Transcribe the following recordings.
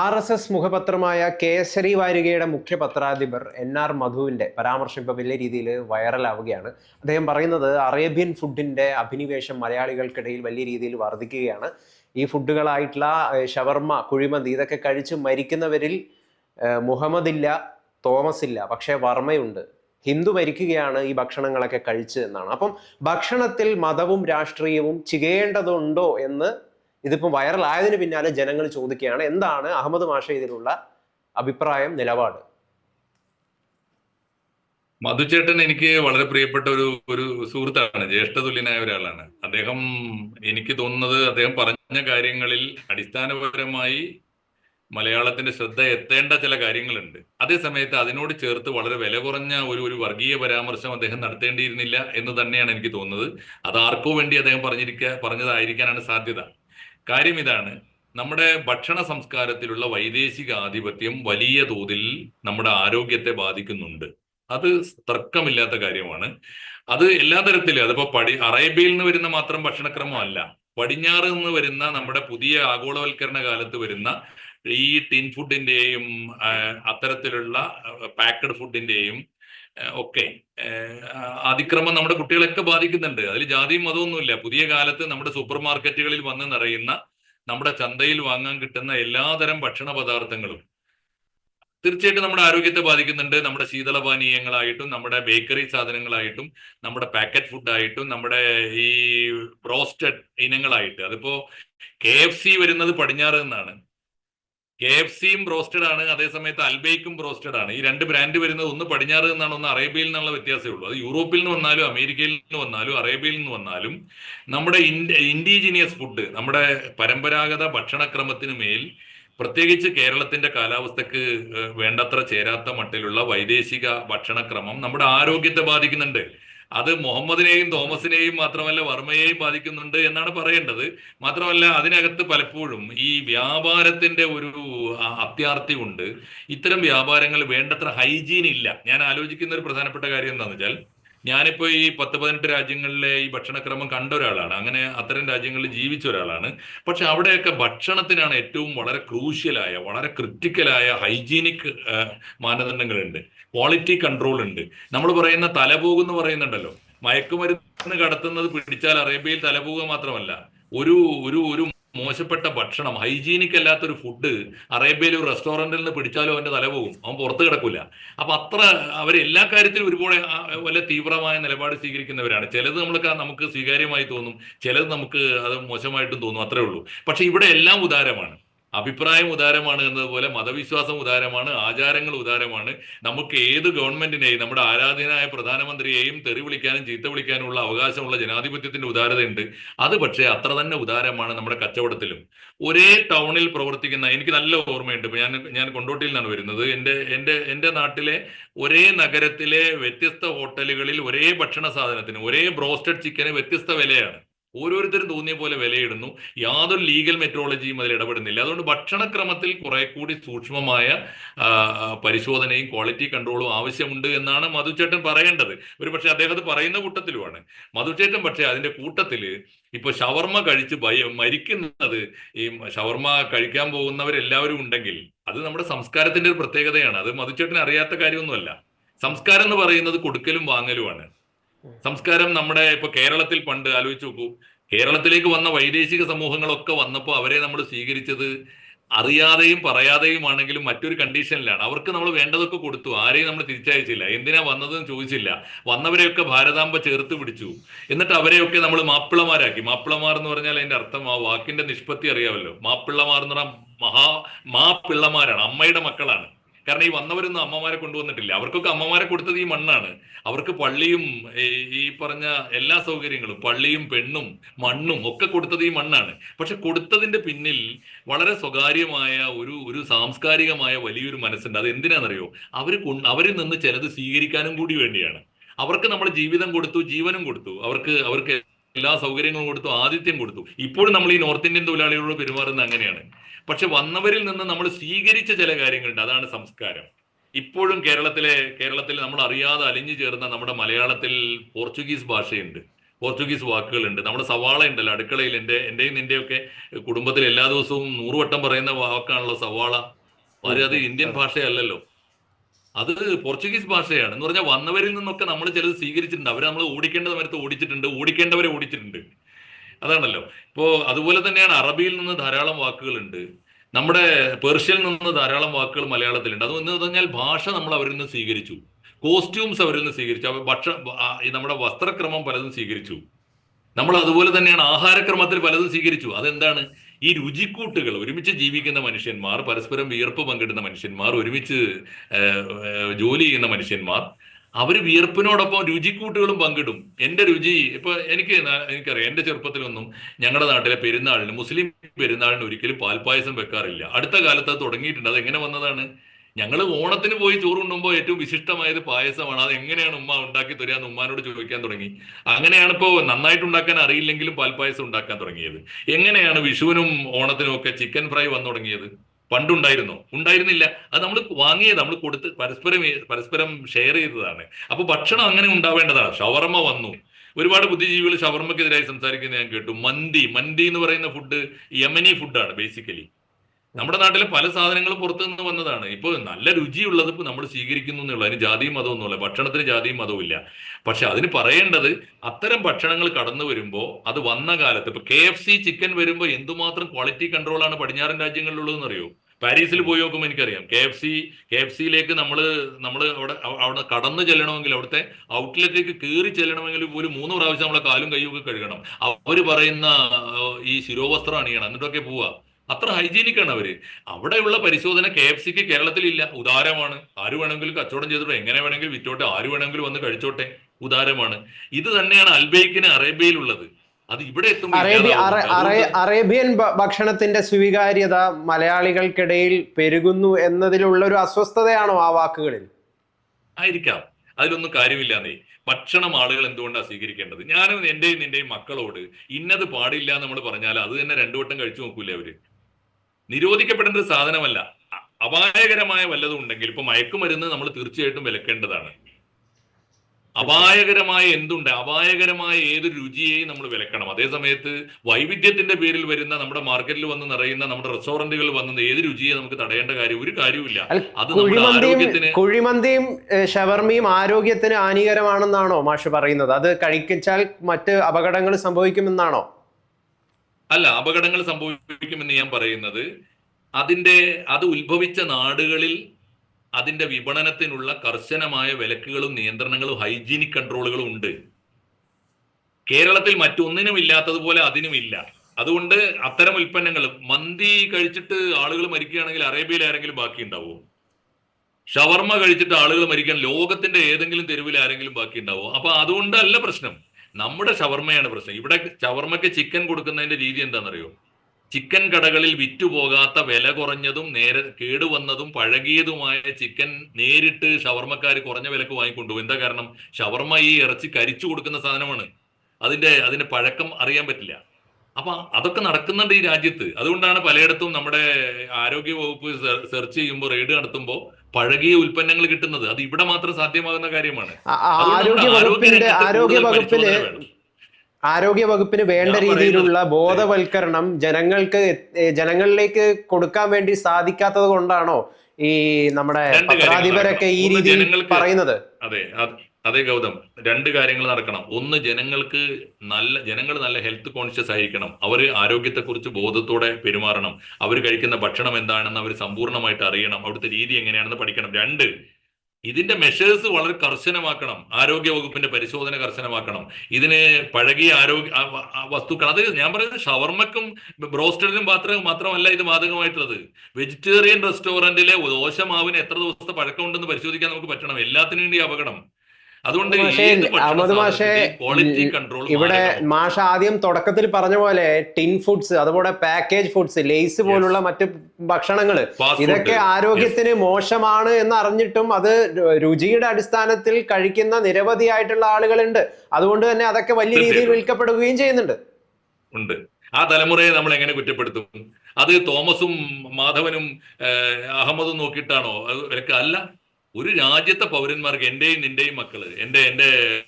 R S S മുഖപത്രമായ കേസരി വാരികയുടെ മുഖ്യ പത്രാധിപർ എൻ ആർ മധുവിന്റെ പരാമർശം ഇപ്പോൾ വലിയ രീതിയിൽ വൈറലാവുകയാണ്. അദ്ദേഹം പറയുന്നത് അറേബ്യൻ ഫുഡിന്റെ അഭിനിവേശം മലയാളികൾക്കിടയിൽ വലിയ രീതിയിൽ വർദ്ധിക്കുകയാണ്. ഈ ഫുഡുകളായിട്ടുള്ള ഷവർമ്മ കുഴിമന്തി ഇതൊക്കെ കഴിച്ച് മരിക്കുന്നവരിൽ മുഹമ്മദില്ല തോമസ് ഇല്ല പക്ഷേ വർമ്മയുണ്ട്. ഹിന്ദു മരിക്കുകയാണ് ഈ ഭക്ഷണങ്ങളൊക്കെ കഴിച്ച് എന്നാണ്. അപ്പം ഭക്ഷണത്തിൽ മതവും രാഷ്ട്രീയവും ചികയേണ്ടതുണ്ടോ എന്ന് ഇതിപ്പോൾ വൈറലായതിനു പിന്നാലെ ജനങ്ങൾ ചോദിക്കുകയാണ് എന്താണ് അഹമ്മദ് മാഷ ഇതിലുള്ള അഭിപ്രായം നിലപാട്? മധുചേട്ടൻ എനിക്ക് വളരെ പ്രിയപ്പെട്ട ഒരു ഒരു സുഹൃത്താണ് ജ്യേഷ്ഠതുല്യനായ ഒരാളാണ്. അദ്ദേഹം എനിക്ക് തോന്നുന്നത് അദ്ദേഹം പറഞ്ഞ കാര്യങ്ങളിൽ അടിസ്ഥാനപരമായി മലയാളത്തിന്റെ ശ്രദ്ധ എത്തേണ്ട ചില കാര്യങ്ങളുണ്ട്. അതേസമയത്ത് അതിനോട് ചേർത്ത് വളരെ വില കുറഞ്ഞ ഒരു ഒരു വർഗീയ പരാമർശം അദ്ദേഹം നടത്തേണ്ടിയിരുന്നില്ല എന്ന് തന്നെയാണ് എനിക്ക് തോന്നുന്നത്. അത് ആർക്കോ വേണ്ടി അദ്ദേഹം പറഞ്ഞിരിക്ക പറഞ്ഞതായിരിക്കാനാണ് സാധ്യത. കാര്യം ഇതാണ്. നമ്മുടെ ഭക്ഷണ സംസ്കാരത്തിലുള്ള വൈദേശിക ആധിപത്യം വലിയ തോതിൽ നമ്മുടെ ആരോഗ്യത്തെ ബാധിക്കുന്നുണ്ട്. അത് തർക്കമില്ലാത്ത കാര്യമാണ്. അത് എല്ലാ തരത്തിലും അതിപ്പോ പടി അറേബ്യയിൽ നിന്ന് വരുന്ന മാത്രം ഭക്ഷണക്രമം അല്ല പടിഞ്ഞാറ് നിന്ന് വരുന്ന നമ്മുടെ പുതിയ ആഗോളവൽക്കരണ കാലത്ത് വരുന്ന ഈ ടിൻ ഫുഡിന്റെയും അത്തരത്തിലുള്ള പാക്കഡ് ഫുഡിന്റെയും ഒക്കെ ആ, അതിക്രമം നമ്മുടെ കുട്ടികളെയൊക്കെ ബാധിക്കുന്നുണ്ട്. അതിൽ ജാതിയും മതമൊന്നുമില്ല പുതിയ കാലത്ത് നമ്മുടെ സൂപ്പർ മാർക്കറ്റുകളിൽ വന്ന് നിറയുന്ന നമ്മുടെ ചന്തയിൽ വാങ്ങാൻ കിട്ടുന്ന എല്ലാതരം ഭക്ഷണ പദാർത്ഥങ്ങളും തീർച്ചയായിട്ടും നമ്മുടെ ആരോഗ്യത്തെ ബാധിക്കുന്നുണ്ട്. നമ്മുടെ ശീതളപാനീയങ്ങളായിട്ടും നമ്മുടെ ബേക്കറി സാധനങ്ങളായിട്ടും നമ്മുടെ പാക്കറ്റ് ഫുഡായിട്ടും നമ്മുടെ ഈ ബ്രോസ്റ്റഡ് ഇനങ്ങളായിട്ട്. അതിപ്പോ കെ എഫ് സി വരുന്നത് പടിഞ്ഞാറ് നിന്നാണ് കെ എഫ് സിയും ബ്രോസ്റ്റഡ് ആണ്. അതേസമയത്ത് അൽബേക്കും ബ്രോസ്റ്റഡ് ആണ്. ഈ രണ്ട് ബ്രാൻഡ് വരുന്നത് ഒന്ന് പടിഞ്ഞാറ് നിന്നാണ് ഒന്ന് അറേബ്യയിൽ നിന്നുള്ള വ്യത്യാസമേ ഉള്ളൂ. അത് യൂറോപ്പിൽ നിന്ന് വന്നാലും അമേരിക്കയിൽ നിന്ന് വന്നാലും അറേബ്യയിൽ നിന്ന് വന്നാലും നമ്മുടെ ഇൻഡിജീനിയസ് ഫുഡ് നമ്മുടെ പരമ്പരാഗത ഭക്ഷണക്രമത്തിന് മേൽ പ്രത്യേകിച്ച് കേരളത്തിന്റെ കാലാവസ്ഥക്ക് വേണ്ടത്ര ചേരാത്ത മട്ടിലുള്ള വൈദേശിക ഭക്ഷണക്രമം നമ്മുടെ ആരോഗ്യത്തെ ബാധിക്കുന്നുണ്ട്. അത് മുഹമ്മദിനെയും തോമസിനെയും മാത്രമല്ല വർമ്മയെയും ബാധിക്കുന്നുണ്ട് എന്നാണ് പറയേണ്ടത്. മാത്രമല്ല അതിനകത്ത് പലപ്പോഴും ഈ വ്യാപാരത്തിന്റെ ഒരു അത്യാർത്ഥി കൊണ്ട് ഇത്തരം വ്യാപാരങ്ങൾ വേണ്ടത്ര ഹൈജീൻ ഇല്ല. ഞാൻ ആലോചിക്കുന്ന ഒരു പ്രധാനപ്പെട്ട കാര്യം എന്താണെന്ന് വെച്ചാൽ ഞാനിപ്പോ ഈ പത്ത് പതിനെട്ട് രാജ്യങ്ങളിലെ ഈ ഭക്ഷണക്രമം കണ്ട ഒരാളാണ്. അങ്ങനെ അത്തരം രാജ്യങ്ങളിൽ ജീവിച്ച ഒരാളാണ്. പക്ഷെ അവിടെയൊക്കെ ഭക്ഷണത്തിനാണ് ഏറ്റവും വളരെ ക്രൂഷ്യലായ വളരെ ക്രിട്ടിക്കലായ ഹൈജീനിക് മാനദണ്ഡങ്ങളുണ്ട്. ക്വാളിറ്റി കൺട്രോൾ ഉണ്ട്. നമ്മൾ പറയുന്ന തലപോകെന്ന് പറയുന്നുണ്ടല്ലോ. മയക്കുമരുന്ന് കടത്തുന്നത് പിടിച്ചാൽ അറേബ്യയിൽ തലപോക മാത്രമല്ല ഒരു ഒരു ഒരു മോശപ്പെട്ട ഭക്ഷണം ഹൈജീനിക് അല്ലാത്തൊരു ഫുഡ് അറേബ്യയിൽ ഒരു റെസ്റ്റോറന്റിൽ നിന്ന് പിടിച്ചാലും അവന്റെ തല പോകും അവൻ പുറത്ത് കിടക്കില്ല. അപ്പൊ അത്ര അവർ എല്ലാ കാര്യത്തിലും ഒരുപോലെ വല്ല തീവ്രമായ നിലപാട് സ്വീകരിക്കുന്നവരാണ്. ചിലത് നമ്മൾക്ക് നമുക്ക് സ്വീകാര്യമായി തോന്നും ചിലത് നമുക്ക് അത് മോശമായിട്ടും തോന്നും അത്രേ ഉള്ളൂ. പക്ഷെ ഇവിടെ എല്ലാം ഉദാരമാണ്. അഭിപ്രായം ഉദാരമാണ് എന്നതുപോലെ മതവിശ്വാസം ഉദാരമാണ് ആചാരങ്ങൾ ഉദാരമാണ്. നമുക്ക് ഏത് ഗവൺമെന്റിനെയും നമ്മുടെ ആരാധനായ പ്രധാനമന്ത്രിയെയും തെറി വിളിക്കാനും ചീത്ത വിളിക്കാനുമുള്ള അവകാശമുള്ള ജനാധിപത്യത്തിന്റെ ഉദാരതയുണ്ട്. അത് പക്ഷേ അത്ര തന്നെ ഉദാരമാണ് നമ്മുടെ കച്ചവടത്തിലും. ഒരേ ടൗണിൽ പ്രവർത്തിക്കുന്ന എനിക്ക് നല്ല ഓർമ്മയുണ്ട്. ഞാൻ ഞാൻ കൊണ്ടോട്ടിയിൽ നിന്നാണ് വരുന്നത്. എന്റെ എന്റെ എന്റെ നാട്ടിലെ ഒരേ നഗരത്തിലെ വ്യത്യസ്ത ഹോട്ടലുകളിൽ ഒരേ ഭക്ഷണ സാധനത്തിന് ഒരേ ബ്രോസ്റ്റഡ് ചിക്കന് വ്യത്യസ്ത വിലയാണ്. ഓരോരുത്തരും തോന്നിയ പോലെ വിലയിടുന്നു. യാതൊരു ലീഗൽ മെട്രോളജിയും അതിൽ ഇടപെടുന്നില്ല. അതുകൊണ്ട് ഭക്ഷണക്രമത്തിൽ കുറെ കൂടി സൂക്ഷ്മമായ പരിശോധനയും ക്വാളിറ്റി കൺട്രോളും ആവശ്യമുണ്ട് എന്നാണ് മധുചേട്ടൻ പറയേണ്ടത്. ഒരു പക്ഷെ അദ്ദേഹം പറയുന്ന കൂട്ടത്തിലുമാണ്. മധുചേട്ടൻ പക്ഷെ അതിന്റെ കൂട്ടത്തിൽ ഇപ്പൊ ഷവർമ കഴിച്ച് ഭയ മരിക്കുന്നത് ഈ ഷവർമ കഴിക്കാൻ പോകുന്നവരെല്ലാവരും ഉണ്ടെങ്കിൽ അത് നമ്മുടെ സംസ്കാരത്തിന്റെ ഒരു പ്രത്യേകതയാണ്. അത് മധുചേട്ടൻ അറിയാത്ത കാര്യമൊന്നുമല്ല. സംസ്കാരം എന്ന് പറയുന്നത് കൊടുക്കലും വാങ്ങലുമാണ്. സംസ്കാരം നമ്മുടെ ഇപ്പൊ കേരളത്തിൽ പണ്ട് ആലോചിച്ച് നോക്കൂ. കേരളത്തിലേക്ക് വന്ന വൈദേശിക സമൂഹങ്ങളൊക്കെ വന്നപ്പോൾ അവരെ നമ്മൾ സ്വീകരിച്ചത് അറിയാതെയും പറയാതെയും ആണെങ്കിലും മറ്റൊരു കണ്ടീഷനിലാണ്. അവർക്ക് നമ്മൾ വേണ്ടതൊക്കെ കൊടുത്തു. ആരെയും നമ്മൾ തിരിച്ചയച്ചില്ല. എന്തിനാ വന്നതെന്ന് ചോദിച്ചില്ല. വന്നവരെയൊക്കെ ഭാരതാംബ ചേർത്ത് പിടിച്ചു. എന്നിട്ട് അവരെയൊക്കെ നമ്മൾ മാപ്പിളമാരാക്കി. മാപ്പിളമാർ എന്ന് പറഞ്ഞാൽ അതിന്റെ അർത്ഥം ആ വാക്കിന്റെ നിഷ്പത്തി അറിയാമല്ലോ. മാപ്പിള്ളമാർ എന്ന് പറഞ്ഞാൽ മഹാ മാപ്പിള്ളമാരാണ് അമ്മയുടെ മക്കളാണ്. കാരണം ഈ വന്നവരൊന്നും അമ്മമാരെ കൊണ്ടുവന്നിട്ടില്ല. അവർക്കൊക്കെ അമ്മമാരെ കൊടുത്തത് ഈ മണ്ണാണ്. അവർക്ക് പള്ളിയും ഈ പറഞ്ഞ എല്ലാ സൗകര്യങ്ങളും പള്ളിയും പെണ്ണും മണ്ണും ഒക്കെ കൊടുത്തത് ഈ മണ്ണാണ്. പക്ഷെ കൊടുത്തതിന്റെ പിന്നിൽ വളരെ സ്വകാര്യമായ ഒരു ഒരു സാംസ്കാരികമായ വലിയൊരു മനസ്സുണ്ട്. അത് എന്തിനാണെന്നറിയോ? അവർ അവരിൽ നിന്ന് ചിലത് സ്വീകരിക്കാനും കൂടി വേണ്ടിയാണ്. അവർക്ക് നമ്മൾ ജീവിതം കൊടുത്തു ജീവനും കൊടുത്തു. അവർക്ക് അവർക്ക് എല്ലാ സൗകര്യങ്ങളും കൊടുത്തു ആദിത്യം കൊടുത്തു. ഇപ്പോഴും നമ്മൾ ഈ നോർത്ത് ഇന്ത്യൻ തൊഴിലാളികളോട് പെരുമാറുന്നത് അങ്ങനെയാണ്. പക്ഷെ വന്നവരിൽ നിന്ന് നമ്മൾ സ്വീകരിച്ച ചില കാര്യങ്ങളുണ്ട്. അതാണ് സംസ്കാരം. ഇപ്പോഴും കേരളത്തിലെ കേരളത്തിൽ നമ്മൾ അറിയാതെ അലിഞ്ഞു ചേർന്ന നമ്മുടെ മലയാളത്തിൽ പോർച്ചുഗീസ് ഭാഷയുണ്ട്. പോർച്ചുഗീസ് വാക്കുകളുണ്ട്. നമ്മുടെ സവാള ഉണ്ടല്ലോ അടുക്കളയിൽ. എന്റെ എന്റെയും നിന്റെയൊക്കെ കുടുംബത്തിൽ എല്ലാ ദിവസവും നൂറുവട്ടം പറയുന്ന വാക്കാണല്ലോ സവാള. അത് അത് ഇന്ത്യൻ ഭാഷയല്ലല്ലോ. അത് പോർച്ചുഗീസ് ഭാഷയാണ്. എന്ന് പറഞ്ഞാൽ വന്നവരിൽ നിന്നൊക്കെ നമ്മൾ ചിലത് സ്വീകരിച്ചിട്ടുണ്ട്. അവരെ നമ്മൾ ഓടിക്കേണ്ട സമയത്ത് ഓടിച്ചിട്ടുണ്ട്. ഓടിക്കേണ്ടവരെ ഓടിച്ചിട്ടുണ്ട്. അതാണല്ലോ. ഇപ്പോ അതുപോലെ തന്നെയാണ് അറബിയിൽ നിന്ന് ധാരാളം വാക്കുകളുണ്ട്. നമ്മുടെ പേർഷ്യയിൽ നിന്ന് ധാരാളം വാക്കുകൾ മലയാളത്തിലുണ്ട്. അത് എന്ന് പറഞ്ഞാൽ ഭാഷ നമ്മൾ അവരിൽ നിന്ന് സ്വീകരിച്ചു. കോസ്റ്റ്യൂംസ് അവരിൽ നിന്ന് സ്വീകരിച്ചു. അവർ നമ്മുടെ വസ്ത്രക്രമം പലതും സ്വീകരിച്ചു. നമ്മൾ അതുപോലെ തന്നെയാണ് ആഹാരക്രമത്തിൽ പലതും സ്വീകരിച്ചു. അതെന്താണ്? ഈ രുചിക്കൂട്ടുകൾ ഒരുമിച്ച് ജീവിക്കുന്ന മനുഷ്യന്മാർ പരസ്പരം വിയർപ്പ് പങ്കിടുന്ന മനുഷ്യന്മാർ ഒരുമിച്ച് ജോലി ചെയ്യുന്ന മനുഷ്യന്മാർ അവർ വിയർപ്പിനോടൊപ്പം രുചിക്കൂട്ടുകളും പങ്കിടും. എന്റെ രുചി ഇപ്പൊ എനിക്ക് എനിക്കറിയാം എന്റെ ചെറുപ്പത്തിലൊന്നും ഞങ്ങളുടെ നാട്ടിലെ പെരുന്നാളിന് മുസ്ലിം പെരുന്നാളിന് ഒരിക്കലും പാൽപ്പായസം വെക്കാറില്ല. അടുത്ത കാലത്ത് അത് തുടങ്ങിയിട്ടുണ്ട്. അത് എങ്ങനെ വന്നതാണ്? ഞങ്ങൾ ഓണത്തിന് പോയി ചോറ് ഉണ്ണുമ്പോൾ ഏറ്റവും വിശിഷ്ടമായത് പായസമാണ്. അത് എങ്ങനെയാണ് ഉമ്മ ഉണ്ടാക്കി തരിക എന്ന് ഉമ്മാനോട് ചോദിക്കാൻ തുടങ്ങി. അങ്ങനെയാണ് ഇപ്പോൾ നന്നായിട്ട് ഉണ്ടാക്കാൻ അറിയില്ലെങ്കിലും പാൽപ്പായസം ഉണ്ടാക്കാൻ തുടങ്ങിയത്. എങ്ങനെയാണ് വിഷുവിനും ഓണത്തിനും ഒക്കെ ചിക്കൻ ഫ്രൈ വന്നു തുടങ്ങിയത്? പണ്ടുണ്ടായിരുന്നോ? ഉണ്ടായിരുന്നില്ല. അത് നമ്മൾ വാങ്ങിയത് നമ്മൾ കൊടുത്ത് പരസ്പരം പരസ്പരം ഷെയർ ചെയ്തതാണ്. അപ്പൊ ഭക്ഷണം അങ്ങനെ ഉണ്ടാവേണ്ടതാണ്. ഷവർമ വന്നു. ഒരുപാട് ബുദ്ധിജീവികൾ ഷവർമക്കെതിരായി സംസാരിക്കുന്നത് ഞാൻ കേട്ടു. മന്തി മന്തി എന്ന് പറയുന്ന ഫുഡ് യമനി ഫുഡാണ് ബേസിക്കലി നമ്മുടെ നാട്ടിലെ പല സാധനങ്ങളും പുറത്തു നിന്ന് വന്നതാണ്. ഇപ്പൊ നല്ല രുചിയുള്ളത് ഇപ്പൊ നമ്മൾ സ്വീകരിക്കുന്നു എന്നുള്ളത് അതിന് ജാതിയും മതവും ഒന്നുമില്ല. ഭക്ഷണത്തിന് ജാതിയും മതവും ഇല്ല. പക്ഷെ അതിന് പറയേണ്ടത് അത്തരം ഭക്ഷണങ്ങൾ കടന്നു വരുമ്പോൾ അത് വന്ന കാലത്ത് ഇപ്പൊ കെ എഫ് സി ചിക്കൻ വരുമ്പോൾ എന്തുമാത്രം ക്വാളിറ്റി കൺട്രോൾ ആണ് പടിഞ്ഞാറൻ രാജ്യങ്ങളിലുള്ളതെന്ന് അറിയോ പാരീസിൽ പോയി നോക്കുമ്പോൾ എനിക്കറിയാം. K F C K F സിയിലേക്ക് നമ്മൾ നമ്മൾ അവിടെ അവിടെ കടന്നു ചെല്ലണമെങ്കിൽ അവിടുത്തെ ഔട്ട്ലെറ്റിലേക്ക് കയറി ചെല്ലണമെങ്കിൽ പോലും മൂന്ന് പ്രാവശ്യം നമ്മളെ കാലും കൈയും ഒക്കെ കഴുകണം. അവർ പറയുന്ന ഈ ശിരോവസ്ത്രം അണിയണം. എന്നിട്ടൊക്കെ പോവാ. അത്ര ഹൈജീനിക് ആണ് അവർ. അവിടെയുള്ള പരിശോധന കെ എഫ് സിക്ക് കേരളത്തിലില്ല. ഉദാരമാണ്. ആര് വേണമെങ്കിലും കച്ചവടം ചെയ്തോട്ടെ എങ്ങനെ വേണമെങ്കിലും വിറ്റോട്ടെ ആര് വേണമെങ്കിലും വന്ന് കഴിച്ചോട്ടെ ഉദാരമാണ്. ഇത് തന്നെയാണ് അൽബൈക്കിന് അറേബ്യയിലുള്ളത്. അത് ഇവിടെ അറേബ്യൻ ഭക്ഷണത്തിന്റെ സ്വീകാര്യത മലയാളികൾക്കിടയിൽ പെരുകുന്നു എന്നതിലുള്ള ഒരു അസ്വസ്ഥതയാണോ ആ വാക്കുകളിൽ? ആയിരിക്കാം. അതിലൊന്നും കാര്യമില്ലാന്നേ ഭക്ഷണം ആളുകൾ എന്തുകൊണ്ടാണ് സ്വീകരിക്കേണ്ടത്? ഞാനും എന്റെയും നിന്റെയും മക്കളോട് ഇന്നത് പാടില്ല എന്ന് നമ്മൾ പറഞ്ഞാൽ അത് തന്നെ രണ്ടു വട്ടം കഴിച്ചു നോക്കൂലേ അവർ? നിരോധിക്കപ്പെടേണ്ട ഒരു സാധനമല്ല അപായകരമായ വല്ലതും ഉണ്ടെങ്കിൽ ഇപ്പൊ മയക്കുമരുന്ന് നമ്മൾ തീർച്ചയായിട്ടും വിലക്കേണ്ടതാണ്. അപായകരമായ എന്തുണ്ട്? അപായകരമായ ഏതൊരു രുചിയെയും നമ്മൾ വിലക്കണം? അതേ സമയത്ത് വൈവിധ്യത്തിന്റെ പേരിൽ വരുന്ന നമ്മുടെ മാർക്കറ്റിൽ വന്ന് നിറയുന്ന നമ്മുടെ റെസ്റ്റോറന്റുകളിൽ വന്ന ഏത് രുചിയെ നമുക്ക് തടയേണ്ട കാര്യം? ഒരു കാര്യമില്ല അത് നമ്മുടെ ആരോഗ്യത്തിന് കുഴിമന്തിയും ഷവർമിയും ആരോഗ്യത്തിന് ഹാനികരമാണെന്നാണോ മാഷ് പറയുന്നത്? അത് കഴിച്ചാൽ മറ്റ് അപകടങ്ങൾ സംഭവിക്കുമെന്നാണോ? അല്ല അപകടങ്ങൾ സംഭവിക്കുമെന്ന് ഞാൻ പറയുന്നത് അതിന്റെ അത് ഉത്ഭവിച്ച നാടുകളിൽ അതിന്റെ വിപണനത്തിനുള്ള കർശനമായ വിലക്കുകളും നിയന്ത്രണങ്ങളും ഹൈജീനിക് കൺട്രോളുകളും ഉണ്ട്. കേരളത്തിൽ മറ്റൊന്നിനും ഇല്ലാത്തതുപോലെ അതിനുമില്ല അതുകൊണ്ട് അത്തരം ഉൽപ്പന്നങ്ങൾ മന്തി കഴിച്ചിട്ട് ആളുകൾ മരിക്കുകയാണെങ്കിൽ അറേബ്യയിൽ ആരെങ്കിലും ബാക്കി ഉണ്ടാവുമോ? ഷവർമ്മ കഴിച്ചിട്ട് ആളുകൾ മരിക്കാൻ ലോകത്തിന്റെ ഏതെങ്കിലും തെരുവിൽ ആരെങ്കിലും ബാക്കി ഉണ്ടാവുമോ? അപ്പൊ അതുകൊണ്ടല്ല പ്രശ്നം. നമ്മുടെ ഷവർമ്മയാണ് പ്രശ്നം. ഇവിടെ ഷവർമയ്ക്ക് ചിക്കൻ കൊടുക്കുന്നതിന്റെ രീതി എന്താണെന്നറിയോ? ചിക്കൻ കടകളിൽ വിറ്റുപോകാത്ത വില കുറഞ്ഞതും നേരെ കേടുവന്നതും പഴകിയതുമായ ചിക്കൻ നേരിട്ട് ഷവർമ്മക്കാർ കുറഞ്ഞ വിലക്ക് വാങ്ങിക്കൊണ്ടുപോകും എന്താ കാരണം? ഷവർമ്മ ഈ ഇറച്ചി കരിച്ചു കൊടുക്കുന്ന സാധനമാണ്. അതിന്റെ അതിന്റെ പഴക്കം അറിയാൻ പറ്റില്ല. അപ്പൊ അതൊക്കെ നടക്കുന്നുണ്ട് ഈ രാജ്യത്ത്. അതുകൊണ്ടാണ് പലയിടത്തും നമ്മുടെ ആരോഗ്യ വകുപ്പ് സെർച്ച് ചെയ്യുമ്പോൾ റെയ്ഡ് നടത്തുമ്പോൾ പഴകിയ ഉൽപ്പന്നങ്ങൾ കിട്ടുന്നത് അത് ഇവിടെ മാത്രം സാധ്യമാകുന്ന കാര്യമാണ്. ആരോഗ്യ ആരോഗ്യ വകുപ്പിന് വേണ്ട രീതിയിലുള്ള ബോധവൽക്കരണം ജനങ്ങൾക്ക് ജനങ്ങളിലേക്ക് കൊടുക്കാൻ വേണ്ടി സാധിക്കാത്തത് കൊണ്ടാണോ ഈ നമ്മുടെ പത്രാധിപരൊക്കെ ഈ രീതിയിൽ പറയുന്നത്? അത് അതെ ഗൗതം രണ്ട് കാര്യങ്ങൾ നടക്കണം. ഒന്ന് ജനങ്ങൾക്ക് നല്ല ജനങ്ങൾ നല്ല ഹെൽത്ത് കോൺഷ്യസ് ആയിരിക്കണം. അവർ ആരോഗ്യത്തെക്കുറിച്ച് ബോധത്തോടെ പെരുമാറണം. അവർ കഴിക്കുന്ന ഭക്ഷണം എന്താണെന്ന് അവർ സമ്പൂർണമായിട്ട് അറിയണം. അവിടുത്തെ രീതി എങ്ങനെയാണെന്ന് പഠിക്കണം. രണ്ട് ഇതിന്റെ മെഷേഴ്സ് വളരെ കർശനമാക്കണം. ആരോഗ്യ വകുപ്പിന്റെ പരിശോധന കർശനമാക്കണം. ഇതിന് പഴകിയ ആരോഗ്യ വസ്തുക്കൾ അത് ഞാൻ പറയുന്നത് ഷവർമക്കും ബ്രോസ്റ്റഡിനും മാത്രം മാത്രമല്ല ഇത് ബാധകമായിട്ടുള്ളത്. വെജിറ്റേറിയൻ റെസ്റ്റോറന്റിലെ ദോശമാവിന് എത്ര ദിവസത്തെ പഴക്കമുണ്ടെന്ന് പരിശോധിക്കാൻ നമുക്ക് പറ്റണം. എല്ലാത്തിനും വേണ്ടി അപകടം. അതുകൊണ്ട് മാഷേ, അഹമ്മദ് മാഷേ, ക്വാളിറ്റി കൺട്രോൾ ഇവിടെ മാഷ ആദ്യം തുടക്കത്തിൽ പറഞ്ഞ പോലെ ടിൻ ഫുഡ്സ് അതുപോലെ പാക്കേജ് ഫുഡ്സ് ലേസ് പോലുള്ള മറ്റ് ഭക്ഷണങ്ങൾ ഇതൊക്കെ ആരോഗ്യത്തിന് മോശമാണ് എന്ന് അറിഞ്ഞിട്ടും അത് രുചിയുടെ അടിസ്ഥാനത്തിൽ കഴിക്കുന്ന നിരവധിയായിട്ടുള്ള ആളുകളുണ്ട്. അതുകൊണ്ട് തന്നെ അതൊക്കെ വലിയ രീതിയിൽ വിൽക്കപ്പെടുകയും ചെയ്യുന്നുണ്ട്. ഉണ്ട്. ആ തലമുറയെ നമ്മൾ എങ്ങനെ കുറ്റപ്പെടുത്തും? അത് തോമസും മാധവനും അഹമ്മദും നോക്കിയിട്ടാണോ? അല്ല. ഒരു രാജ്യത്തെ പൗരന്മാർക്ക് എന്റെയും നിന്റെയും മക്കൾ എന്റെ എന്റെ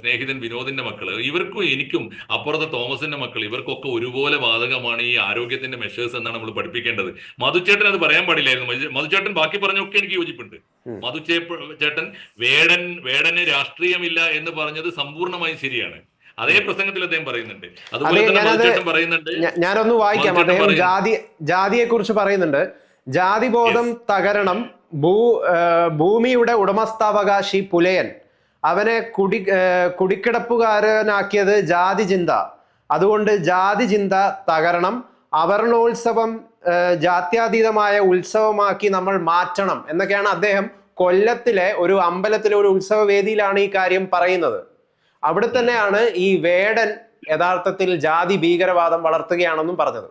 സ്നേഹിതൻ വിനോദിന്റെ മക്കൾ ഇവർക്കും എനിക്കും അപ്പുറത്തെ തോമസിന്റെ മക്കൾ ഇവർക്കൊക്കെ ഒരുപോലെ ബാധകമാണ് ഈ ആരോഗ്യത്തിന്റെ മെഷേഴ്സ് എന്നാണ് നമ്മൾ പഠിപ്പിക്കേണ്ടത്. മധുചേട്ടൻ അത് പറയാൻ പാടില്ലായിരുന്നു. മധു- മധുചേട്ടൻ ബാക്കി പറഞ്ഞൊക്കെ എനിക്ക് യോജിപ്പുണ്ട്. ഉം. മധുചേ ചേട്ടൻ വേടൻ വേടന് രാഷ്ട്രീയമില്ല എന്ന് പറഞ്ഞത് സമ്പൂർണമായും ശരിയാണ്. അതേ പ്രസംഗത്തിൽ അദ്ദേഹം പറയുന്നുണ്ട്. അതുപോലെ തന്നെ മധുചേട്ടൻ പറയുന്നുണ്ട്. ഞാനൊന്ന് വായിക്കാം. അദ്ദേഹം ജാതി ജാതിയെ കുറിച്ച് പറയുന്നുണ്ട്. ജാതിബോധം തകരണം ഭൂ ഭൂമിയുടെ ഉടമസ്ഥാവകാശി പുലയൻ. അവനെ കുടി കുടിക്കിടപ്പുകാരനാക്കിയത് ജാതി ചിന്ത. അതുകൊണ്ട് ജാതി ചിന്ത തകരണം അവർണോത്സവം ജാത്യാതീതമായ ഉത്സവമാക്കി നമ്മൾ മാറ്റണം എന്നൊക്കെയാണ് അദ്ദേഹം കൊല്ലത്തിലെ ഒരു അമ്പലത്തിലെ ഒരു ഉത്സവ വേദിയിലാണ് ഈ കാര്യം പറയുന്നത്. അവിടെ തന്നെയാണ് ഈ വേടൻ യഥാർത്ഥത്തിൽ ജാതി ഭീകരവാദം വളർത്തുകയാണെന്നും പറഞ്ഞത്.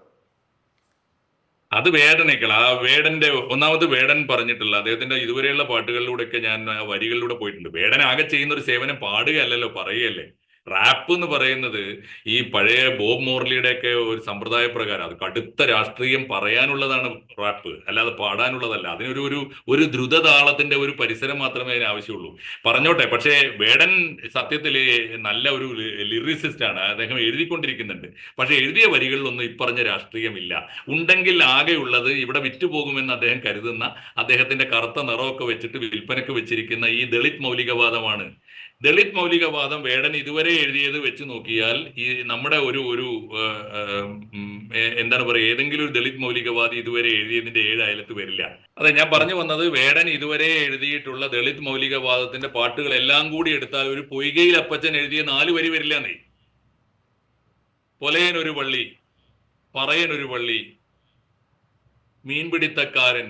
അത് വേടനേക്കൾ ആ വേടന്റെ ഒന്നാമത് വേടൻ പറഞ്ഞിട്ടുള്ള അദ്ദേഹത്തിന്റെ ഇതുവരെയുള്ള പാട്ടുകളിലൂടെയൊക്കെ ഞാൻ ആ വരികളിലൂടെ പോയിട്ടുണ്ട്. വേടൻ ആകെ ചെയ്യുന്ന ഒരു സേവനം പാടുകയല്ലല്ലോ പറയുകയല്ലേ? റാപ്പ് എന്ന് പറയുന്നത് ഈ പഴയ ബോബ് മോർലിയുടെ ഒക്കെ ഒരു സമ്പ്രദായ പ്രകാരം അത് കടുത്ത രാഷ്ട്രീയം പറയാനുള്ളതാണ് റാപ്പ് അല്ലാതെ പാടാനുള്ളതല്ല. അതിനൊരു ഒരു ഒരു ദ്രുതതാളത്തിന്റെ ഒരു പരിസരം മാത്രമേ അതിന് ആവശ്യമുള്ളൂ. പറഞ്ഞോട്ടെ പക്ഷേ വേടൻ സത്യത്തിൽ നല്ല ഒരു ലിറിസിസ്റ്റ് ആണ്. അദ്ദേഹം എഴുതിക്കൊണ്ടിരിക്കുന്നുണ്ട്. പക്ഷെ എഴുതിയ വരികളിലൊന്നും ഇപ്പറഞ്ഞ രാഷ്ട്രീയമില്ല. ഉണ്ടെങ്കിൽ ആകെയുള്ളത് ഇവിടെ വിറ്റുപോകുമെന്ന് അദ്ദേഹം കരുതുന്ന അദ്ദേഹത്തിന്റെ കറുത്ത നിറമൊക്കെ വെച്ചിട്ട് വിൽപ്പനക്ക് വെച്ചിരിക്കുന്ന ഈ ദളിത് മൗലികവാദമാണ്. ദളിത് മൗലികവാദം വേടൻ ഇതുവരെ എഴുതിയത് വെച്ച് നോക്കിയാൽ ഈ നമ്മുടെ ഒരു ഒരു എന്താണ് പറയുക ഏതെങ്കിലും ഒരു ദളിത് മൗലികവാദി ഇതുവരെ എഴുതിയതിന്റെ ഏഴ് അയലത്ത് വരില്ല. അതെ ഞാൻ പറഞ്ഞു വന്നത് വേടൻ ഇതുവരെ എഴുതിയിട്ടുള്ള ദളിത് മൗലികവാദത്തിന്റെ പാട്ടുകൾ എല്ലാം കൂടി എടുത്താൽ ഒരു പൊയ്കയിൽ അപ്പച്ചൻ എഴുതിയ നാല് വരി വരില്ല നീ പൊലയനൊരു വള്ളി പറയൻ ഒരു വള്ളി മീൻപിടിത്തക്കാരൻ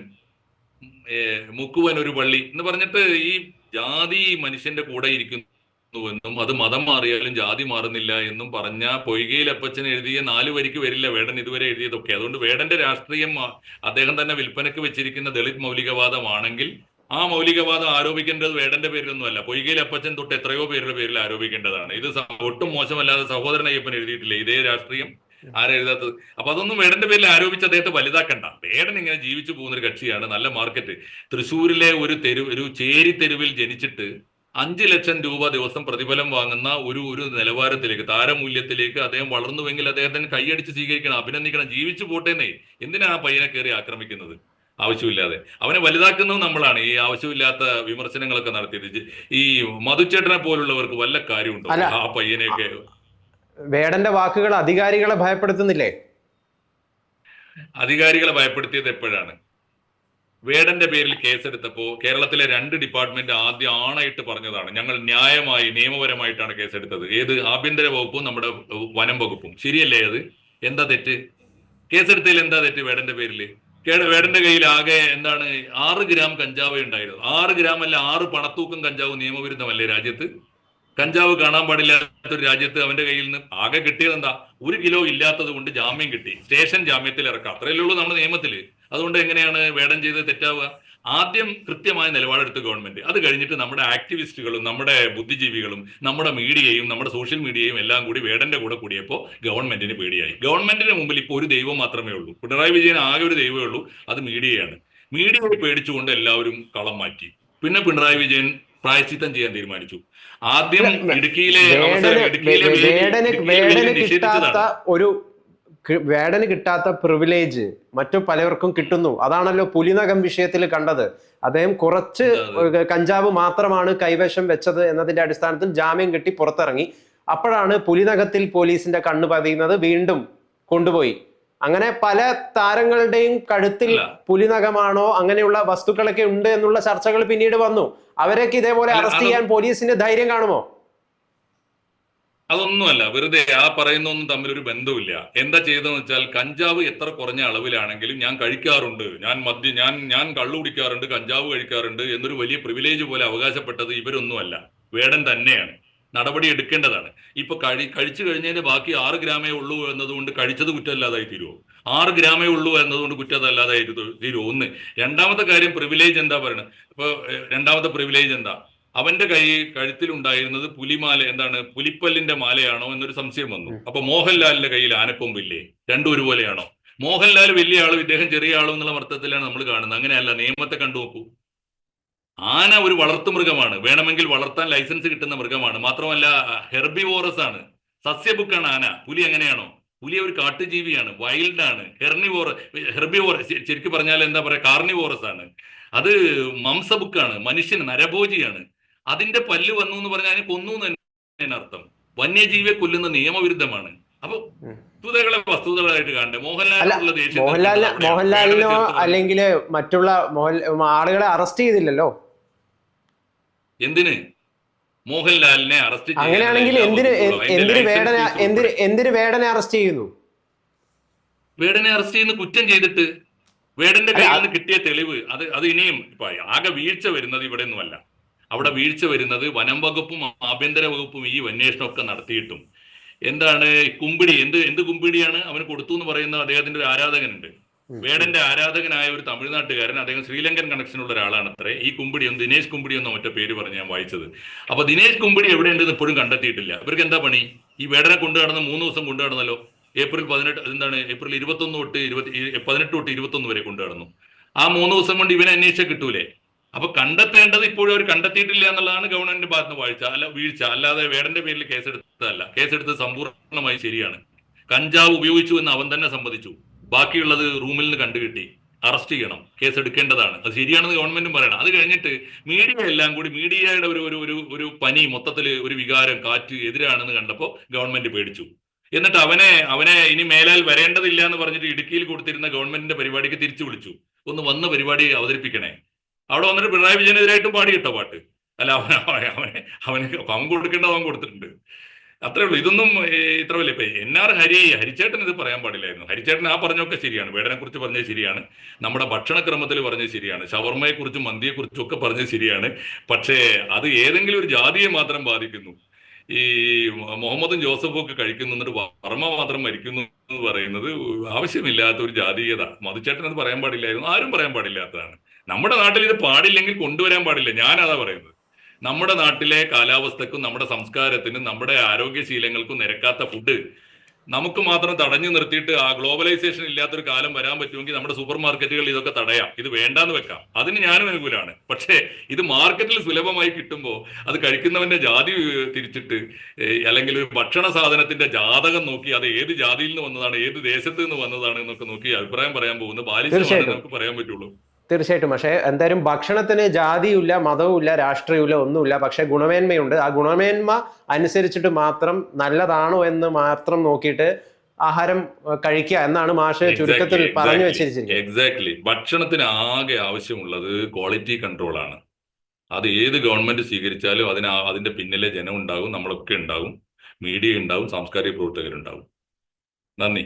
മുക്കുവൻ ഒരു പള്ളി എന്ന് പറഞ്ഞിട്ട് ഈ ജാതി മനുഷ്യന്റെ കൂടെ ഇരിക്കുന്നുവെന്നും അത് മതം മാറിയാലും ജാതി മാറുന്നില്ല എന്നും പറഞ്ഞ പൊയ്കയിൽ അപ്പച്ചൻ എഴുതിയ നാല് വരിക്ക് വരില്ല വേടൻ ഇതുവരെ എഴുതിയതൊക്കെ. അതുകൊണ്ട് വേടന്റെ രാഷ്ട്രീയം അദ്ദേഹം തന്നെ വിൽപ്പനക്ക് വെച്ചിരിക്കുന്ന ദളിത് മൗലികവാദമാണെങ്കിൽ ആ മൗലികവാദം ആരോപിക്കേണ്ടത് വേടന്റെ പേരിലൊന്നുമല്ല. പൊയ്കയിൽ അപ്പച്ചൻ തൊട്ട് എത്രയോ പേരുടെ പേരിൽ ആരോപിക്കേണ്ടതാണ്. ഇത് ഒട്ടും മോശമല്ലാതെ സഹോദരൻ അയ്യപ്പൻ എഴുതിയിട്ടില്ല? ഇതേ രാഷ്ട്രീയം ആരെഴുതാത്തത് അപ്പൊ അതൊന്നും വേടന്റെ പേരിൽ ആരോപിച്ച് അദ്ദേഹത്തെ വലുതാക്കണ്ട. വേടൻ ഇങ്ങനെ ജീവിച്ചു പോകുന്ന ഒരു കക്ഷിയാണ് നല്ല മാർക്കറ്റ്. തൃശ്ശൂരിലെ ഒരു തെരു ഒരു ചേരി തെരുവിൽ ജനിച്ചിട്ട് അഞ്ച് ലക്ഷം രൂപ ദിവസം പ്രതിഫലം വാങ്ങുന്ന ഒരു ഒരു നിലവാരത്തിലേക്ക് താരമൂല്യത്തിലേക്ക് അദ്ദേഹം വളർന്നുവെങ്കിൽ അദ്ദേഹത്തിന് കൈയടിച്ച് സ്വീകരിക്കണം അഭിനന്ദിക്കണം ജീവിച്ചു പോട്ടേന്നേ. എന്തിനാ ആ പയ്യനെ കയറി ആക്രമിക്കുന്നത്? ആവശ്യമില്ലാതെ. അവനെ വലുതാക്കുന്നത് നമ്മളാണ്. ഈ ആവശ്യമില്ലാത്ത വിമർശനങ്ങളൊക്കെ നടത്തിയത്. ഈ മധുച്ചേട്ടനെ പോലുള്ളവർക്ക് വല്ല കാര്യമുണ്ടോ? ആ പയ്യനെയൊക്കെ വേടന്റെ വാക്കുകൾ അധികാരികളെ ഭയപ്പെടുത്തുന്നില്ലേ? അധികാരികളെ ഭയപ്പെടുത്തിയത് എപ്പോഴാണ്? വേടന്റെ പേരിൽ കേസെടുത്തപ്പോ കേരളത്തിലെ രണ്ട് ഡിപ്പാർട്ട്മെന്റ് ആദ്യം ആണായിട്ട് പറഞ്ഞതാണ്. ഞങ്ങൾ ന്യായമായി നിയമപരമായിട്ടാണ് കേസെടുത്തത്. ഏത്? ആഭ്യന്തര വകുപ്പും നമ്മുടെ വനം വകുപ്പും. ശരിയല്ലേ അത്? എന്താ തെറ്റ്? കേസെടുത്തതിൽ എന്താ തെറ്റ് വേടന്റെ പേരിൽ വേടന്റെ കയ്യിൽ ആകെ എന്താണ്? ആറ് ഗ്രാം കഞ്ചാവ് ഉണ്ടായിരുന്നു. ആറ് ഗ്രാം അല്ല ആറ് പണത്തൂക്കം കഞ്ചാവ് നിയമവിരുദ്ധമല്ലേ രാജ്യത്ത്? കഞ്ചാവ് കാണാൻ പാടില്ലാത്ത ഒരു രാജ്യത്ത് അവന്റെ കയ്യിൽ നിന്ന് ആകെ കിട്ടിയത് എന്താ? ഒരു കിലോ ഇല്ലാത്തത് കൊണ്ട് ജാമ്യം കിട്ടി. സ്റ്റേഷൻ ജാമ്യത്തിൽ ഇറക്കാം. അത്രയല്ലേ ഉള്ളൂ നമ്മുടെ നിയമത്തിൽ അതുകൊണ്ട് എങ്ങനെയാണ് വേടം ചെയ്ത് തെറ്റാവുക? ആദ്യം കൃത്യമായ നിലപാടെടുത്ത് ഗവൺമെന്റ്. അത് കഴിഞ്ഞിട്ട് നമ്മുടെ ആക്ടിവിസ്റ്റുകളും നമ്മുടെ ബുദ്ധിജീവികളും നമ്മുടെ മീഡിയയും നമ്മുടെ സോഷ്യൽ മീഡിയയും എല്ലാം കൂടി വേടന്റെ കൂടെ കൂടിയപ്പോൾ ഗവൺമെന്റിന് പേടിയായി. ഗവൺമെന്റിന് മുമ്പിൽ ഇപ്പോൾ ഒരു ദൈവം മാത്രമേ ഉള്ളൂ. പിണറായി വിജയൻ ആകെ ഒരു ദൈവമേ ഉള്ളൂ. അത് മീഡിയയാണ്. മീഡിയയെ പേടിച്ചുകൊണ്ട് എല്ലാവരും കളം മാറ്റി. പിന്നെ പിണറായി വിജയൻ പ്രായശ്ചിത്തം ചെയ്യാൻ തീരുമാനിച്ചു. ആദ്യം ഇടുക്കിയിലെ കിട്ടാത്ത ഒരു വേടന് കിട്ടാത്ത പ്രിവിലേജ് മറ്റു പലവർക്കും കിട്ടുന്നു. അതാണല്ലോ പുലിനകം വിഷയത്തിൽ കണ്ടത്. അദ്ദേഹം കുറച്ച് കഞ്ചാവ് മാത്രമാണ് കൈവശം വെച്ചത് എന്നതിന്റെ അടിസ്ഥാനത്തിൽ ജാമ്യം കിട്ടി പുറത്തിറങ്ങി. അപ്പോഴാണ് പുലിനകത്തിൽ പോലീസിന്റെ കണ്ണ് പതിയുന്നത്. വീണ്ടും കൊണ്ടുപോയി. അങ്ങനെ പല താരങ്ങളുടെയും കഴുത്തിൽ പുലിനഖമാണോ പുലിനകമാണോ അങ്ങനെയുള്ള വസ്തുക്കളൊക്കെ ഉണ്ട് എന്നുള്ള ചർച്ചകൾ പിന്നീട് വന്നു. അവരൊക്കെ ഇതേപോലെ അറസ്റ്റ് ചെയ്യാൻ പോലീസിന്റെ ധൈര്യം കാണുമോ? അതൊന്നുമല്ല വെറുതെ ആ പറയുന്നൊന്നും തമ്മിൽ ഒരു ബന്ധമില്ല എന്താ ചെയ്തതെന്ന് വെച്ചാൽ കഞ്ചാവ് എത്ര കുറഞ്ഞ അളവിലാണെങ്കിലും ഞാൻ കഴിക്കാറുണ്ട്. ഞാൻ മദ്യ ഞാൻ ഞാൻ കള്ളു കുടിക്കാറുണ്ട് കഞ്ചാവ് കഴിക്കാറുണ്ട് എന്നൊരു വലിയ പ്രിവിലേജ് പോലെ അവകാശപ്പെട്ടത് ഇവരൊന്നുമല്ല. വേടൻ തന്നെയാണ്. നടപടി എടുക്കേണ്ടതാണ്. ഇപ്പൊ കഴി കഴിച്ചു കഴിഞ്ഞതിന് ബാക്കി ആറ് ഗ്രാമേ ഉള്ളൂ എന്നതുകൊണ്ട് കഴിച്ചത് കുറ്റമല്ലാതായി തീരുമോ ആറ് ഗ്രാമേ ഉള്ളൂ എന്നതുകൊണ്ട് കുറ്റമല്ലാതായി തീരു- തീരുമോ ഒന്ന്. രണ്ടാമത്തെ കാര്യം പ്രിവിലേജ് എന്താ പറയുന്നത് ഇപ്പൊ രണ്ടാമത്തെ പ്രിവിലേജ് എന്താ? അവന്റെ കൈ കഴുത്തിലുണ്ടായിരുന്നത് പുലിമാല എന്താണ് പുലിപ്പല്ലിന്റെ മാലയാണോ എന്നൊരു സംശയം വന്നു. അപ്പൊ മോഹൻലാലിന്റെ കയ്യിൽ ആനക്കൊമ്പില്ലേ? രണ്ടും ഒരുപോലെയാണോ? മോഹൻലാൽ വലിയ ആളും ഇദ്ദേഹം ചെറിയ ആളും എന്നുള്ള അർത്ഥത്തിലാണ് നമ്മൾ കാണുന്നത്. അങ്ങനെയല്ല നിയമത്തെ കണ്ടു നോക്കൂ ആന ഒരു വളർത്തു മൃഗമാണ്. വേണമെങ്കിൽ വളർത്താൻ ലൈസൻസ് കിട്ടുന്ന മൃഗമാണ്. മാത്രമല്ല ഹെർബിവോറസ് ആണ്. സസ്യബുക്കാണ് ആന. പുലി എങ്ങനെയാണോ? പുലി ഒരു കാട്ടുജീവിയാണ്. വൈൽഡ് ആണ്. ഹെർണിവോർ ഹെർബിവോർ ശരിക്കും പറഞ്ഞാൽ എന്താ പറയാ? കാർണിവോറസ് ആണ്. അത് മംസബുക്കാണ്. മനുഷ്യൻ നരഭോജിയാണ്. അതിന്റെ പല്ല് വന്നു എന്ന് പറഞ്ഞാൽ അതിനെ കൊന്നു എന്ന് അർത്ഥം. വന്യജീവിയെ കൊല്ലുന്ന നിയമവിരുദ്ധമാണ്. അപ്പൊ. വസ്തുതകളെ വസ്തുതകളായിട്ട് കാണണ്ടേ? മോഹൻലാലിനുള്ള ദേഷ്യം മോഹൻലാലിന് അല്ലെങ്കിൽ മറ്റുള്ള ആളുകളെ അറസ്റ്റ് ചെയ്തില്ലല്ലോ? എന്തിന്? മോഹൻലാലിനെ അറസ്റ്റ് അങ്ങനെയാണെങ്കിൽ എന്തിന് എന്തിന് എന്തിന് എന്തിന് വേടനെ അറസ്റ്റ് ചെയ്യുന്നു? വേടനെ അറസ്റ്റ് ചെയ്യുന്ന കുറ്റം ചെയ്തിട്ട് വേടന്റെ കയ്യിൽ നിന്ന് കിട്ടിയ തെളിവ് അത് അത് ഇനിയും ഇപ്പൊ ആകെ വീഴ്ച വരുന്നത് ഇവിടെ ഒന്നുമല്ല അവിടെ വീഴ്ച വരുന്നത് വനം വകുപ്പും ആഭ്യന്തര വകുപ്പും ഈ അന്വേഷണം ഒക്കെ നടത്തിയിട്ടും. എന്താണ് കുമ്പിടി? എന്ത് എന്ത് കുമ്പിടിയാണ് അവന് കൊടുത്തു എന്ന് പറയുന്ന അദ്ദേഹത്തിന്റെ ഒരു ആരാധകനുണ്ട്. വേടന്റെ ആരാധകനായ ഒരു തമിഴ്നാട്ടുകാരൻ അദ്ദേഹം ശ്രീലങ്കൻ കണക്ഷനുള്ള ഒരാളാണ് അത്രേ. ഈ കുമ്പിടി ഒന്ന് ദിനേശ് കുമ്പിടി എന്നോ മറ്റേ പേര് പറഞ്ഞ് ഞാൻ വായിച്ചത്. അപ്പൊ ദിനേശ് കുമ്പിടി എവിടെ ഉണ്ടെന്ന് ഇപ്പോഴും കണ്ടെത്തിയിട്ടില്ല. ഇവർക്ക് എന്താ പണി? ഈ വേടനെ കൊണ്ടു നടന്ന് മൂന്ന് ദിവസം കൊണ്ടു നടന്നല്ലോ. ഏപ്രിൽ പതിനെട്ട് എന്താണ്? ഏപ്രിൽ ഇരുപത്തൊന്ന് തൊട്ട് ഇരുപത്തി പതിനെട്ട് തൊട്ട് ഇരുപത്തൊന്ന് വരെ കൊണ്ടു നടന്നു. ആ മൂന്ന് ദിവസം കൊണ്ട് ഇവനെ അന്വേഷിച്ച കിട്ടൂലേ? അപ്പൊ കണ്ടെത്തേണ്ടത് ഇപ്പോഴും അവർ കണ്ടെത്തിയിട്ടില്ല എന്നുള്ളതാണ് ഗവൺമെന്റിന്റെ ഭാഗത്ത് വാഴ്ച അല്ല വീഴ്ച. അല്ലാതെ വേടന്റെ പേരിൽ കേസെടുത്തതല്ല. കേസെടുത്തത് സമ്പൂർണമായി ശരിയാണ്. കഞ്ചാവ് ഉപയോഗിച്ചു എന്ന് അവൻ തന്നെ സമ്മതിച്ചു. ബാക്കിയുള്ളത് റൂമിൽ നിന്ന് കണ്ടുകിട്ടി. അറസ്റ്റ് ചെയ്യണം. കേസ് എടുക്കേണ്ടതാണ് അത് ശരിയാണെന്ന് ഗവൺമെന്റും പറയണം. അത് കഴിഞ്ഞിട്ട് മീഡിയ എല്ലാം കൂടി മീഡിയയുടെ ഒരു ഒരു ഒരു പനി മൊത്തത്തിൽ ഒരു വികാരം കാറ്റ് എതിരാണെന്ന് കണ്ടപ്പോൾ ഗവൺമെന്റ് പേടിച്ചു. എന്നിട്ട് അവനെ അവനെ ഇനി മേലാൽ വരേണ്ടതില്ല എന്ന് പറഞ്ഞിട്ട് ഇടുക്കിയിൽ കൊടുത്തിരുന്ന ഗവൺമെന്റിന്റെ പരിപാടിക്ക് തിരിച്ചു വിളിച്ചു. ഒന്ന് വന്ന പരിപാടി അവതരിപ്പിക്കണേ. അവിടെ വന്നിട്ട് പിണറായി വിജയനെതിരായിട്ടും പാടി കിട്ടോ പാട്ട്. അല്ല അവൻ അവനെ അവന് അവൻ കൊടുക്കേണ്ടത് അവൻ കൊടുത്തിട്ടുണ്ട്. അത്രേ ഉള്ളൂ. ഇതൊന്നും ഇത്ര വലിയ ഇപ്പൊ എൻ ആർ ഹരി ഹരിച്ചേട്ടൻ ഇത് പറയാൻ പാടില്ലായിരുന്നു. ഹരിച്ചേട്ടൻ ആ പറഞ്ഞൊക്കെ ശരിയാണ്. വേടനെ കുറിച്ച് പറഞ്ഞത് ശരിയാണ്. നമ്മുടെ ഭക്ഷണക്രമത്തിൽ പറഞ്ഞത് ശരിയാണ്. ഷവർമയെ കുറിച്ചും മന്തിയെ കുറിച്ചും ഒക്കെ പറഞ്ഞത് ശരിയാണ്. പക്ഷേ അത് ഏതെങ്കിലും ഒരു ജാതിയെ മാത്രം ബാധിക്കുന്നു. ഈ മുഹമ്മദും ജോസഫും ഒക്കെ കഴിക്കുന്നു എന്നിട്ട് വർമ്മ മാത്രം മരിക്കുന്നു എന്ന് പറയുന്നത് ആവശ്യമില്ലാത്ത ഒരു ജാതീയത. മധുച്ചേട്ടൻ അത് പറയാൻ പാടില്ലായിരുന്നു. ആരും പറയാൻ പാടില്ലാത്തതാണ്. നമ്മുടെ നാട്ടിൽ ഇത് പാടില്ലെങ്കിൽ കൊണ്ടുവരാൻ പാടില്ല. ഞാനതാ പറയുന്നത്. നമ്മുടെ നാട്ടിലെ കാലാവസ്ഥക്കും നമ്മുടെ സംസ്കാരത്തിനും നമ്മുടെ ആരോഗ്യശീലങ്ങൾക്കും നിരക്കാത്ത ഫുഡ് നമുക്ക് മാത്രം തടഞ്ഞു നിർത്തിയിട്ട് ആ ഗ്ലോബലൈസേഷൻ ഇല്ലാത്തൊരു കാലം വരാൻ പറ്റുമെങ്കിൽ നമ്മുടെ സൂപ്പർ മാർക്കറ്റുകളിൽ ഇതൊക്കെ തടയാം. ഇത് വേണ്ടാന്ന് വെക്കാം. അതിന് ഞാനും അനുകൂലമാണ് പക്ഷേ ഇത് മാർക്കറ്റിൽ സുലഭമായി കിട്ടുമ്പോൾ അത് കഴിക്കുന്നവന്റെ ജാതി തിരിച്ചിട്ട് അല്ലെങ്കിൽ ഒരു ഭക്ഷണ സാധനത്തിന്റെ ജാതകം നോക്കി അത് ഏത് ജാതിയിൽ നിന്ന് വന്നതാണ് ഏത് ദേശത്ത് നിന്ന് വന്നതാണ് എന്നൊക്കെ നോക്കി അഭിപ്രായം പറയാൻ പോകുന്നത് ബാലിശമാണ് നമുക്ക് പറയാൻ പറ്റുള്ളൂ. തീർച്ചയായിട്ടും. പക്ഷേ എന്തായാലും ഭക്ഷണത്തിന് ജാതിയുമില്ല മതവുമില്ല രാഷ്ട്രീയമില്ല ഒന്നുമില്ല. പക്ഷേ ഗുണമേന്മയുണ്ട്. ആ ഗുണമേന്മ അനുസരിച്ചിട്ട് മാത്രം നല്ലതാണോ എന്ന് മാത്രം നോക്കിയിട്ട് ആഹാരം കഴിക്കുക എന്നാണ് മാഷ് ചുരുക്കത്തിൽ പറഞ്ഞു വെച്ചിരിക്കുന്നത്. എക്സാക്ട്ലി ഭക്ഷണത്തിന് ആകെ ആവശ്യമുള്ളത് ക്വാളിറ്റി കൺട്രോൾ ആണ്. അത് ഏത് ഗവൺമെന്റ് സ്വീകരിച്ചാലും അതിന് അതിന്റെ പിന്നിലെ ജനം ഉണ്ടാകും നമ്മളൊക്കെ ഉണ്ടാകും. മീഡിയ ഉണ്ടാവും സാംസ്കാരിക പ്രവർത്തകരുണ്ടാവും നന്ദി.